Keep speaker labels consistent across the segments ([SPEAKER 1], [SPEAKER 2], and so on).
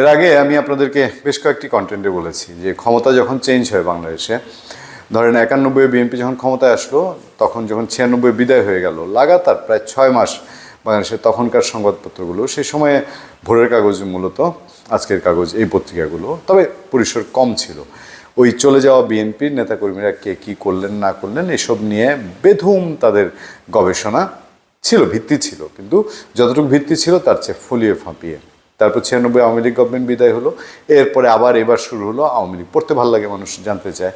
[SPEAKER 1] এর আগে আমি আপনাদেরকে বেশ কয়েকটি কন্টেন্টে বলেছি, যে ক্ষমতা যখন চেঞ্জ হয় বাংলাদেশে, ধরেন একানব্বই বিএনপি যখন ক্ষমতায় আসলো, তখন যখন ছিয়ানব্বই বিদায় হয়ে গেল, লাগাতার প্রায় ছয় মাস বাংলাদেশের তখনকার সংবাদপত্রগুলো সেই সময়ে ভোরের কাগজ মূলত, আজকের কাগজ, এই পত্রিকাগুলো, তবে পরিসর কম ছিল। ওই চলে যাওয়া বিএনপির নেতাকর্মীরা কে কী করলেন, না করলেন, এসব নিয়ে বেধুম তাদের গবেষণা ছিল, ভিত্তি ছিল। কিন্তু যতটুকু ভিত্তি ছিল, তার চেয়ে ফলিয়ে ফাঁপিয়ে। তারপর ছিয়ানব্বই আওয়ামী লীগ গভর্নমেন্ট বিদায় হলো। এরপরে আবার এবার শুরু হলো আওয়ামী লীগ। পড়তে ভালো লাগে মানুষ জানতে চায়।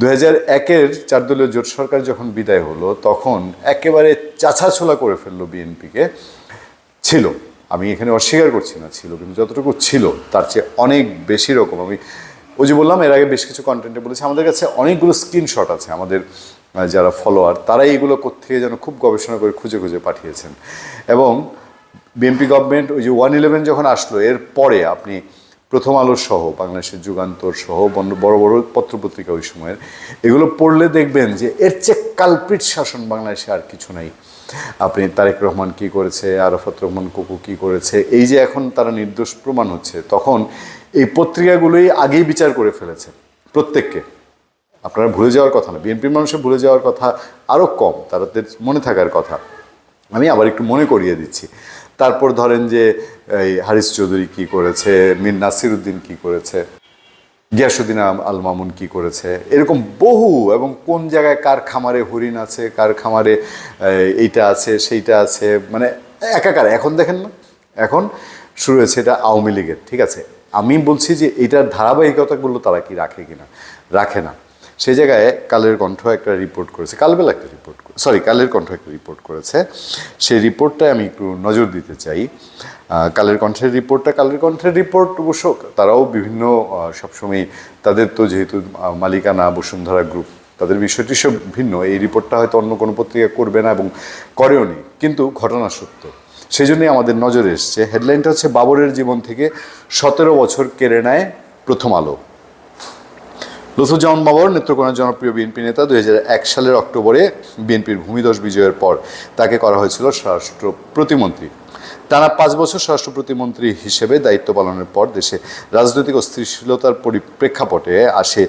[SPEAKER 1] দু হাজার একের চারদলীয় জোট সরকার যখন বিদায় হলো, তখন একেবারে চাছাছোলা করে ফেলল বিএনপিকে। ছিল। আমি এখানে অস্বীকার করছি না, ছিল, কিন্তু যতটুকু ছিল, তার চেয়ে অনেক বেশি রকম। আমি ওই যে বললাম, এর আগে বেশ কিছু কন্টেন্টে বলেছি, আমাদের কাছে অনেকগুলো স্ক্রিনশট আছে, আমাদের যারা ফলোয়ার তারাই এগুলো কোথেকে যেন খুব গবেষণা করে খুঁজে খুঁজে পাঠিয়েছেন। এবং বিএনপি গভর্নমেন্ট ওই যে ওয়ান ইলেভেন যখন আসলো, এর পরে আপনি প্রথম আলো সহ, বাংলাদেশের যুগান্তর সহ বড় বড় পত্রপত্রিকা ওই সময়ের, এগুলো পড়লে দেখবেন যে এর চেয়ে কালপিট শাসন বাংলাদেশে আর কিছু নাই। আপনি তারেক রহমান কি করেছে, আরাফাত রহমান কুকু কি করেছে, এই যে এখন তারা নির্দোষ প্রমাণ হচ্ছে, তখন এই পত্রিকাগুলোই আগেই বিচার করে ফেলেছে প্রত্যেককে। আপনারা ভুলে যাওয়ার কথা না বিএনপির মানুষের ভুলে যাওয়ার কথা আরও কম, তাদের মনে থাকার কথা। আমি আবার একটু মনে করিয়ে দিচ্ছি। তারপর ধরেন যে, এই হারিস চৌধুরী কি করেছে, মীর নাসির উদ্দিন কি করেছে গিয়াসুদ্দিন আল- মামুন কি করেছে, এরকম বহু এবং কোন জায়গায় কার খামারে হরিণ আছে, কার খামারে এইটা আছে, সেইটা আছে মানে একাকার। এখন দেখেন না, এখন শুরু হয়েছে এটা আওয়ামী লীগের, ঠিক আছে? আমি বলছি যে এইটার ধারাবাহিকতাগুলো তারা কি রাখে কিনা? রাখে না। সেই জায়গায় কালের কণ্ঠ একটা রিপোর্ট করেছে, কালবেলা একটা রিপোর্ট সরি কালের কণ্ঠ একটা রিপোর্ট করেছে। সেই রিপোর্টটায় আমি একটু নজর দিতে চাই। কালের কণ্ঠের রিপোর্টটা কালের কণ্ঠের রিপোর্ট অবশ্য তারাও বিভিন্ন সবসময় তাদের তো যেহেতু মালিকানা বসুন্ধরা গ্রুপ তাদের বিষয়টি সব ভিন্ন। এই রিপোর্টটা হয়তো অন্য কোনো পত্রিকা করবে না এবং করেও নি, কিন্তু ঘটনা সত্য। সেই জন্যই আমাদের নজরে এসছে হেডলাইনটা হচ্ছে, বাবরের জীবন থেকে সতেরো বছর কেড়ে নেয় প্রথম আলো। লুৎফুজ্জামান বাবর নেত্রকোনার জনপ্রিয় বিএনপি নেতা দুই হাজার এক সালের অক্টোবরে বিএনপির ভূমিদশ বিজয়ের পর তাকে করা হয়েছিল স্বরাষ্ট্র প্রতিমন্ত্রী। টানা পাঁচ বছর স্বরাষ্ট্র প্রতিমন্ত্রী হিসেবে দায়িত্ব পালনের পর দেশে রাজনৈতিক অস্থিরশীলতার পরিপ্রেক্ষাপটে আসে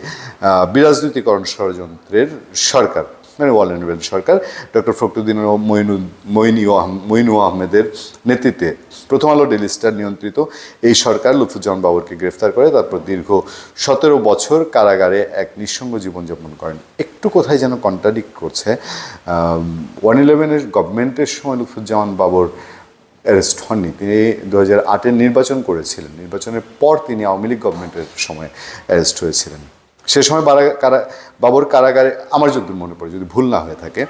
[SPEAKER 1] বিরাজনীতিকরণ ষড়যন্ত্রের সরকার। মানে ওয়াল ইলেভেন সরকার, ডক্টর ফখরুদ্দিন মইনু আহমেদের নেতৃত্বে প্রথম আলো ডেলি স্টার নিয়ন্ত্রিত এই সরকার লুৎফুজ্জামান বাবরকে গ্রেফতার করে, তারপর দীর্ঘ সতেরো বছর কারাগারে এক নিঃসঙ্গ জীবনযাপন করেন। একটু কোথায় যেন কন্ট্রাডিক্ট করছে ওয়ান ইলেভেনের গভর্নমেন্টের সময় লুৎফুজ্জামান বাবর অ্যারেস্ট হননি, তিনি দু হাজার আটের নির্বাচন করেছিলেন, নির্বাচনের পর তিনি আওয়ামী লীগ গভর্নমেন্টের সময় অ্যারেস্ট হয়েছিলেন। সে সময় কারা বাবর কারাগারে আমার যদি মনে পড়ে যদি ভুল না হয়ে থাকে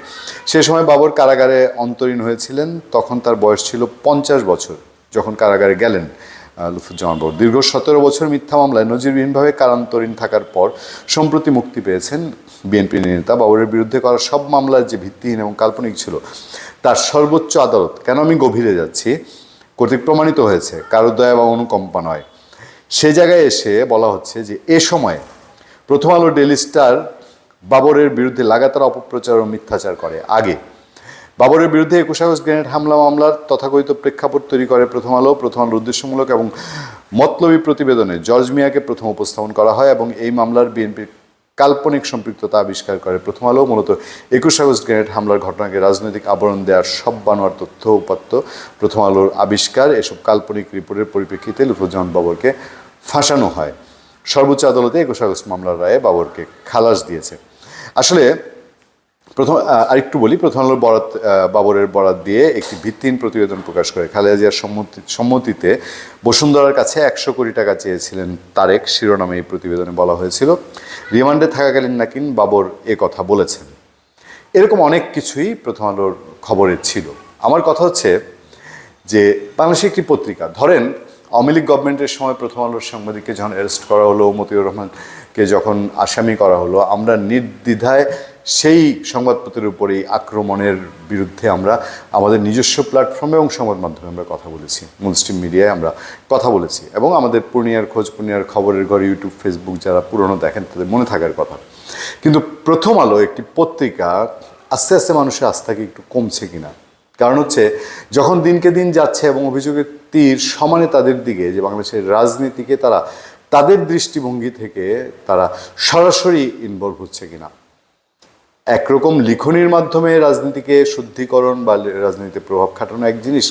[SPEAKER 1] সে সময় বাবর কারাগারে অন্তরীণ হয়েছিলেন তখন তার বয়স ছিল পঞ্চাশ বছর যখন কারাগারে গেলেন আহ, লুৎফুজ্জামান বাবর। দীর্ঘ সতেরো বছর মিথ্যা মামলায় নজিরবিহীনভাবে কারান্তরীণ থাকার পর সম্প্রতি মুক্তি পেয়েছেন বিএনপি নেতা বাবরের বিরুদ্ধে করা সব মামলার যে ভিত্তিহীন এবং কাল্পনিক ছিল তার সর্বোচ্চ আদালত। কেন আমি গভীরে যাচ্ছি? কর্তৃক প্রমাণিত হয়েছে কারও দয়া বা অনুকম্পা নয়। সে জায়গায় এসে বলা হচ্ছে যে এ সময় প্রথম আলো ডেলি স্টার বাবরের বিরুদ্ধে লাগাতার অপপ্রচার ও মিথ্যাচার করে। আগে। বাবরের বিরুদ্ধে একুশ আগস্ট গ্রেনেড হামলা মামলার তথাকথিত প্রেক্ষাপট তৈরি করে প্রথম আলো, প্রথম আলোর উদ্দেশ্যমূলক এবং মতলবী প্রতিবেদনে। জর্জ মিয়াকে প্রথম উপস্থাপন করা হয় এবং এই মামলার বিএনপির কাল্পনিক সম্পৃক্ততা আবিষ্কার করে। প্রথম আলো মূলত একুশ আগস্ট গ্রেনেড হামলার ঘটনাকে রাজনৈতিক আবরণ দেওয়ার সব বানোয়ার তথ্য, উপাত্ত প্রথম আলোর আবিষ্কার, এসব কাল্পনিক রিপোর্টের পরিপ্রেক্ষিতে লুফুজ্জামান বাবরকে ফাঁসানো হয়। সর্বোচ্চ আদালতে একুশ আগস্ট মামলার রায়ে বাবরকে খালাস দিয়েছে। আসলে প্রথম আরেকটু বলি, প্রথম আলোর বরাত বাবরের বরাত দিয়ে একটি ভিত্তিহীন প্রতিবেদন প্রকাশ করে খালেদা জিয়ার সম্মতি, সম্মতিতে বসুন্ধরার কাছে একশো কোটি টাকা চেয়েছিলেন তারেক, শিরোনামে এই প্রতিবেদনে বলা হয়েছিল। রিমান্ডে থাকাকালীন নাকিন বাবর এ কথা বলেছেন। এরকম অনেক কিছুই প্রথম আলোর খবরে ছিল। আমার কথা হচ্ছে যে বাংলাদেশে একটি পত্রিকা, ধরেন আওয়ামী লীগ গভর্নমেন্টের সময় প্রথম আলোর সাংবাদিককে যখন অ্যারেস্ট করা হলো, মতিউর রহমানকে যখন আসামি করা হলো, আমরা নির্দ্বিধায় সেই সংবাদপত্রের উপরেই আক্রমণের বিরুদ্ধে আমরা আমাদের নিজস্ব প্ল্যাটফর্মে এবং সংবাদ মাধ্যমে আমরা কথা বলেছি। মুসলিম মিডিয়ায় আমরা কথা বলেছি এবং আমাদের পূর্ণিয়ার খোঁজ, পূর্ণিয়ার খবরের ঘর ইউটিউব ফেসবুক যারা পুরনো দেখেন তাদের মনে থাকার কথা। কিন্তু প্রথম আলো একটি পত্রিকা আস্তে আস্তে মানুষের আস্থা কি একটু কমছে কিনা কারণ হচ্ছে, যখন দিনকে দিন যাচ্ছে এবং অভিযোগের তীর সমানে তাদের দিকে, যে বাংলাদেশের রাজনীতিকে তারা, তাদের দৃষ্টিভঙ্গি থেকে তারা সরাসরি ইনভলভ হচ্ছে কিনা। একরকম লিখনির মাধ্যমে রাজনীতিকে শুদ্ধিকরণ বা রাজনীতিতে প্রভাব খাটানো এক জিনিস,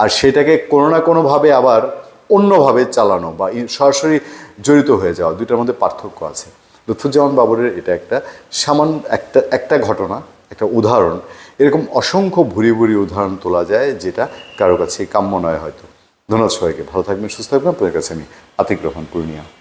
[SPEAKER 1] আর সেটাকে কোনো না কোনোভাবে আবার অন্যভাবে চালানো বা সরাসরি জড়িত হয়ে যাওয়া, দুইটার মধ্যে পার্থক্য আছে। লুৎফুজ্জামান বাবরের এটা একটা সামান্য একটা একটা ঘটনা। একটা উদাহরণ। এরকম অসংখ্য ভুরি ভুরি উদাহরণ তোলা যায় যেটা কারও কাছে কাম্য নয় হয়তো। ধন্যবাদ সবাইকে। ভালো থাকবেন, সুস্থ থাকবেন। আপনাদের কাছে আমি আতিক রহমান, পূর্ণিয়া।